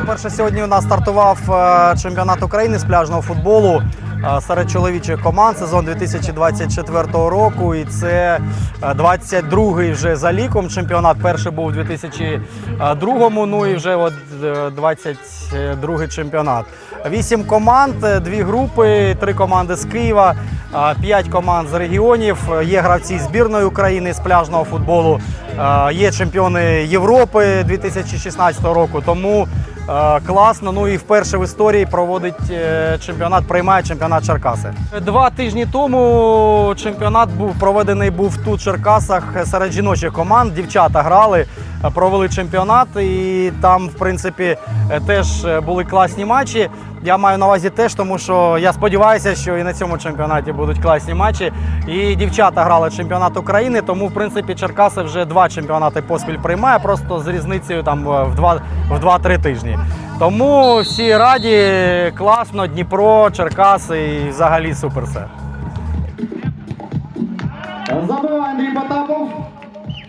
По-перше, сьогодні у нас стартував чемпіонат України з пляжного футболу серед чоловічих команд сезон 2024 року. І це е, 22-й вже за ліком чемпіонат. Перший був у 2002-му, ну і вже от е, 22-й чемпіонат. Вісім команд, е, дві групи, три команди з Києва, е, п'ять команд з регіонів. Є гравці збірної України з пляжного футболу. Е, Є чемпіони Європи 2016 року. Тому е, класно. Ну і вперше в історії проводить е, чемпіонат, приймає чемпіонат Черкаси. Два тижні тому чемпіонат був проведений був тут в Черкасах серед жіночих команд. Дівчата грали, провели чемпіонат, і там, в принципі, теж були класні матчі. Я маю на увазі теж, тому що я сподіваюся, що і на цьому чемпіонаті будуть класні матчі. І дівчата грали чемпіонат України, тому в принципі Черкаси вже два чемпіонати поспіль приймає, просто з різницею там в 2-3 тижні. Тому всі раді, класно, Дніпро, Черкаси і взагалі супер все. Забиває Андрій Потапов.